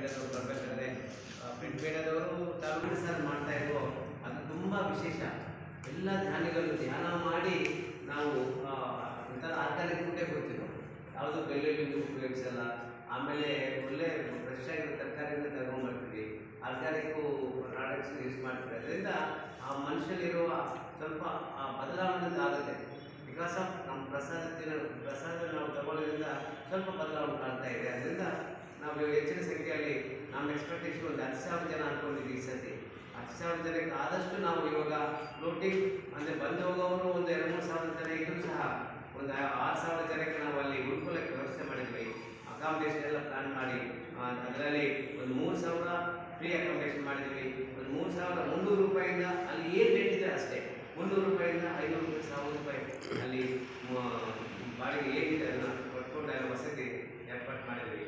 ಮೀಡಿಯಾದವರು ಬರಬೇಕಾದ್ರೆ ಪ್ರಿಂಟ್ ಬೇಡದವರು ತಾಲೂಕು ಸರ್ ಮಾಡ್ತಾ ಇದ್ವು ಅದು ತುಂಬ ವಿಶೇಷ. ಎಲ್ಲ ಧ್ಯಾನಿಗಳು ಧ್ಯಾನ ಮಾಡಿ ನಾವು ಒಂಥರ ಆರ್ಗಾನಿಕ್ ಫುಡ್ಡೇ ಕೊಡ್ತೀವಿ ಯಾವುದು ಬೆಳ್ಳುಳ್ಳಿ ಉಪಯೋಗಿಸಲ್ಲ. ಆಮೇಲೆ ಒಳ್ಳೆ ಫ್ರೆಶ್ ಆಗಿರೋ ತರಕಾರಿನ ತಗೊಂಡ್ಬರ್ತೀವಿ ಆರ್ಗ್ಯಾನಿಕ್ಕು ಪ್ರಾಡಕ್ಟ್ಸ್ ಯೂಸ್ ಮಾಡ್ತೀವಿ. ಅದರಿಂದ ಆ ಮನುಷ್ಯನಿರುವ ಸ್ವಲ್ಪ, ಆ ಬದಲಾವಣೆ ಆಗುತ್ತೆ. ಬಿಕಾಸ್ ಆಫ್ ನಮ್ಮ ಪ್ರಸಾದ ಪ್ರಸಾದ ನಾವು ತಗೊಳ್ಳೋದ್ರಿಂದ ಸ್ವಲ್ಪ ಬದಲಾವಣೆ ಕಾಣ್ತಾ ಇದೆ. ಅದರಿಂದ ನಾವು ಹೆಚ್ಚಿನ ಸಂಖ್ಯೆಯಲ್ಲಿ ನಮ್ಮ ಎಕ್ಸ್ಪೆಕ್ಟೇಷನ್ ಒಂದು ಹತ್ತು ಸಾವಿರ ಜನ ಅನ್ಕೊಂಡಿದ್ದೀವಿ ಈ ಸತಿ ಹತ್ತು ಸಾವಿರ ಜನಕ್ಕೆ ಆದಷ್ಟು ನಾವು ಇವಾಗ ಫ್ಲೋಟಿಂಗ್ ಅಂದರೆ ಬಂದು ಹೋಗೋವರು ಒಂದು ಎರಡು, ಮೂರು ಸಾವಿರ ಜನ ಇದ್ರೂ ಸಹ ಒಂದು ಆರು ಸಾವಿರ ಜನಕ್ಕೆ ನಾವು ಅಲ್ಲಿ ಉಳ್ಕೊಳ್ಳೋಕ್ಕೆ ವ್ಯವಸ್ಥೆ ಮಾಡಿದ್ವಿ. ಅಕಾಮಿಡೇಷನ್ ಎಲ್ಲ ಪ್ಲಾನ್ ಮಾಡಿ ಅದರಲ್ಲಿ ಒಂದು ಮೂರು ಸಾವಿರ ಫ್ರೀ ಅಕಾಮಿಡೇಷನ್ ಮಾಡಿದ್ವಿ. ಒಂದು ಮೂರು ಸಾವಿರ ಮುನ್ನೂರು ರೂಪಾಯಿಂದ ಅಲ್ಲಿ ಏನು ರೇಟ್ ಇದೆ ಅಷ್ಟೇ. ಮುನ್ನೂರು ರೂಪಾಯಿಂದ ಐನೂರು ರೂಪಾಯಿ ಅಲ್ಲಿ ಮ- ಬಾಡಿಗೆ ಏನಿದೆ ಅದನ್ನು ಕೊಟ್ಕೊಂಡು ಅಲ್ಲಿ ವಸತಿ ಏರ್ಪಾಟ್ ಮಾಡಿದ್ವಿ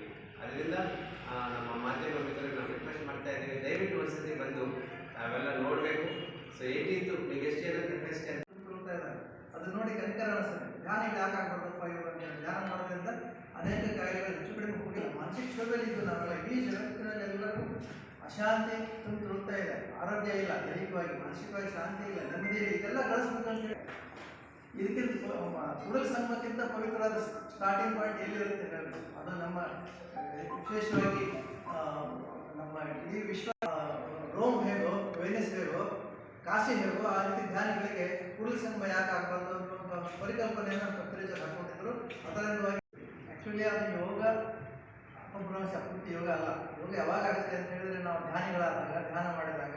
ಆ, ನಮ್ಮ ಮಾಧ್ಯಮ ಮಿತ್ರರಿಗೆ ನಾವು ರಿಕ್ವೆಸ್ಟ್ ಮಾಡ್ತಾ ಇದ್ದೀವಿ. ದಯವಿಟ್ಟು ಒಂದ್ಸತಿ ಬಂದು ತಾವೆಲ್ಲ ನೋಡಬೇಕು. ಸೊ ಏಯ್ಟೀನ್ತು ನೀವು ಎಷ್ಟು ಜನ ಕೆಪಾಸಿಟಿ ಅಂತ ಇದ್ದಾರೆ. ಅದು ನೋಡಿ ಕನಿಕರ ಅನಿಸುತ್ತೆ. ಧ್ಯಾನ ಇಲ್ಲಿ ಯಾಕೆ ಹೇಳಿ ಧ್ಯಾನ ಮಾಡೋದ್ರಿಂದ ಅನೇಕ ಕಾಯಿಲೆಗಳು ಹೆಚ್ಚು ಕಡಿಮೆ ಹೋಗಿಲ್ಲ ಕ್ಷೋಭೆಯಲ್ಲಿ ಇದ್ದು ನಾವೆಲ್ಲ ಇಡೀ ಜಗತ್ತಿನಲ್ಲಿ ಎಲ್ಲರೂ ಅಶಾಂತಿ ತುಂಬ ತುಳುಕ್ತಾ ಇದೆ. ಆರೋಗ್ಯ ಇಲ್ಲ ದೈಹಿಕವಾಗಿ ಮಾನಸಿಕವಾಗಿ ಶಾಂತಿ ಇಲ್ಲ ನೆಮ್ಮದಿ ಇದೆಲ್ಲ ಗಳಿಸ್ಬೇಕಂತ ಹೇಳಿ. ಇದಕ್ಕಿಂತ ಉಡಲ್ ಸಂಘಕ್ಕಿಂತ ಪವಿತ್ರವಾದ ಸ್ಟಾರ್ಟಿಂಗ್ ಪಾಯಿಂಟ್ ಎಲ್ಲಿರುತ್ತೆ ಹೇಳಿ ಅದು ನಮ್ಮ ವಿಶೇಷವಾಗಿ ನಮ್ಮ ಇಡೀ ವಿಶ್ವ ರೋಮ್ ಹೇಗೋ, ವೆನಿಸ್ ಹೇಗೋ, ಕಾಶಿ ಹೇಗೋ, ಆ ರೀತಿ ಧ್ಯಾನಗಳಿಗೆ ಕುಡಲ ಸಂಗಮ ಯಾಕೆ ಆಗಬಾರ್ದು ಅಂತ ಪರಿಕಲ್ಪನೆಯನ್ನು ಪತ್ರಿಕೆ ಹಾಕೊಂಡಿದ್ರು ಅದರಿಂದವಾಗಿ ಆ್ಯಕ್ಚುಲಿ ಅದು ಯೋಗ ಅಪಭ್ರಂಶ ಪೂರ್ತಿ ಯೋಗ ಅಲ್ಲ. ಯೋಗ ಯಾವಾಗ ಆಗುತ್ತೆ ಅಂತ ಹೇಳಿದ್ರೆ ನಾವು ಧ್ಯಾನಿಗಳಾದಾಗ, ಧ್ಯಾನ ಮಾಡಿದಾಗ,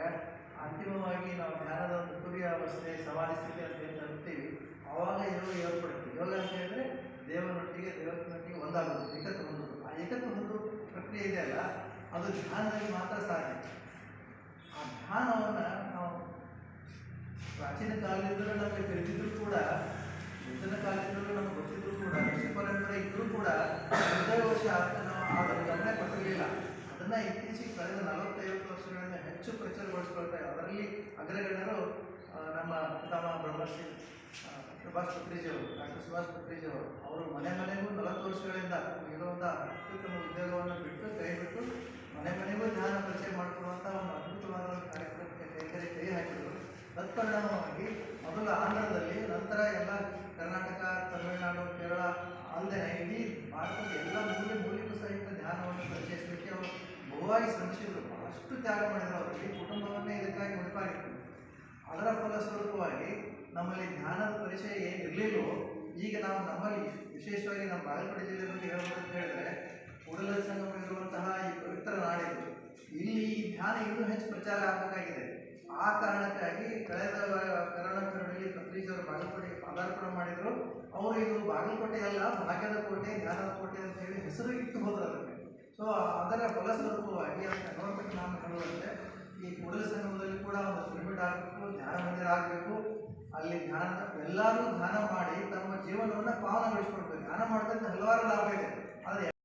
ಅಂತಿಮವಾಗಿ ನಾವು ಧ್ಯಾನದ ಒಂದು ತುರಿಯ ಅವಸ್ಥೆ ಸಮಾಧಿ ಸ್ಥಿತಿ ಆವಾಗ ಯೋಗ ಏರ್ಪಡುತ್ತೆ ಯೋಗ ಅಂತ ಹೇಳಿದ್ರೆ ದೇವರೊಟ್ಟಿಗೆ ದೇವರೊಟ್ಟಿಗೆ ಒಂದಾಗೋದು. ಏಕತ್ವ ಹೊಂದೋದು. ಆ ಏಕತ್ವ ಒಂದು ಪ್ರಕ್ರಿಯೆ ಇದೆ ಅಲ್ಲ, ಅದು ಧ್ಯಾನದಲ್ಲಿ ಮಾತ್ರ ಸಾಧ್ಯ. ಆ ಧ್ಯಾನವನ್ನು ನಾವು ಪ್ರಾಚೀನ ಕಾಲದಿಂದಲೂ ನಮಗೆ ತಿಳಿದಿದ್ರು ಕೂಡ, ಮುಂದಿನ ಕಾಲದಿಂದಲೂ ನಮಗೆ ಗೊತ್ತಿದ್ರು ಕೂಡ, ಋಷಿ ಪರಂಪರೆ ಇದ್ದರೂ ಕೂಡ ಹೃದಯವಶ ನಾವು ಅದನ್ನು ಗಮನ ಕೊಟ್ಟಿರಲಿಲ್ಲ. ಅದನ್ನು ಇತ್ತೀಚೆಗೆ ಕಳೆದ ನಲವತ್ತೈವತ್ತು ವರ್ಷಗಳಿಂದ ಹೆಚ್ಚು ಪ್ರಚಾರಗೊಳಿಸ್ಕೊಳ್ತಾ, ಅದರಲ್ಲಿ ಅಗ್ರಗಣ್ಯರು ನಮ್ಮ ಪಿತಾಮಹ ಬ್ರಹ್ಮಶ್ರೀ. ಸುಭಾಷ್ ಪತ್ರಿಜಿಯವರು ಡಾಕ್ಟರ್ ಸುಭಾಷ್ ಪತ್ರಿಜಿಯವರು ಅವರು ಮನೆ ಮನೆಗೂ ನಲವತ್ತು ವರ್ಷಗಳಿಂದ ಇರುವಂಥ ಅತ್ಯುತ್ತಮ ಉದ್ಯೋಗವನ್ನು ಬಿಟ್ಟು ಕೈ ಬಿಟ್ಟು ಮನೆ ಮನೆಗೂ ಧ್ಯಾನ ಪರಿಚಯ ಮಾಡಿಕೊಡುವಂಥ ಒಂದು ಅದ್ಭುತವಾದ ಕಾರ್ಯಕ್ರಮಕ್ಕೆ ಕೈಕರಿ ಕೈ ಹಾಕಿದರು. ತತ್ಪರಿಣಾಮವಾಗಿ ಮೊದಲು ಆಂಧ್ರದಲ್ಲಿ, ನಂತರ ಎಲ್ಲ ಕರ್ನಾಟಕ, ತಮಿಳುನಾಡು, ಕೇರಳ ಅಲ್ಲದೆ ಇಡೀ ಭಾರತದ ಎಲ್ಲ ಮೂಲೆ ಮೂಲಿಗೂ ಸಹಿತ ಧ್ಯಾನವನ್ನು ಪರಿಚಯಿಸಲಿಕ್ಕೆ ಅವರು ಬಹುವಾಗಿ ಶ್ರಮಿಸಿದರು. ಅಷ್ಟು ತ್ಯಾಗ ಮಾಡಿದರು ಅವರು ಇಡೀ ಕುಟುಂಬವನ್ನೇ ಇದಕ್ಕಾಗಿ ಮುಡಿಪಾಗಿತ್ತು ಅದರ ಫಲಸ್ವರೂಪವಾಗಿ ನಮ್ಮಲ್ಲಿ ಧ್ಯಾನದ ಪರಿಚಯ ಏನು ಇರಲಿಲ್ಲವೋ ಈಗ ನಾವು ನಮ್ಮಲ್ಲಿ ವಿಶೇಷವಾಗಿ ನಮ್ಮ ಬಾಗಲಕೋಟೆ ಜಿಲ್ಲೆ ಬಗ್ಗೆ ಹೇಳ್ಬೋದು ಅಂತ ಹೇಳಿದ್ರೆ, ಕೂಡಲ ಸಂಗಮ ಈ ಪವಿತ್ರ ನಾಡಿದು, ಇಲ್ಲಿ ಧ್ಯಾನ ಇನ್ನೂ ಹೆಚ್ಚು ಪ್ರಚಾರ ಆಗಬೇಕಾಗಿದೆ. ಆ ಕಾರಣಕ್ಕಾಗಿ ಕಳೆದ ವ- ಕರೋನಾ ಅವರು ಬಾಗಲಕೋಟೆಗೆ ಪಾದಾರ್ಪಣೆ ಮಾಡಿದರು. ಅವರು ಇದು ಬಾಗಲಕೋಟೆ ಅಲ್ಲ, ಭಾಗ್ಯದ ಕೋಟೆ, ಜ್ಞಾನದ ಕೋಟೆ ಅಂತ ಹೇಳಿ ಹೆಸರು ಇಟ್ಟು ಹೋದ್ರು ಅದಕ್ಕೆ. ಸೊ ಅದರ ಫಲಸ್ವರೂಪವಾಗಿ ಅದಕ್ಕೆ ಗೌರ್ಮೆಂಟ್ ನಾನು ಹೇಳುವಂತೆ ಈ ಕೂಡಲ ಸಂಗಮದಲ್ಲಿ ಕೂಡ ಒಂದು ಪಿರಮಿಡ್ ಆಗಬೇಕು ಧ್ಯಾನ ಮಂದಿರ ಆಗಬೇಕು ಅಲ್ಲಿ ಧ್ಯಾನ ಧ್ಯಾನ ಮಾಡಿ ತಮ್ಮ ಮಾಡಿದಂತ ಹಲವಾರು ಲಾಭ ಇದೆ. ಆದರೆ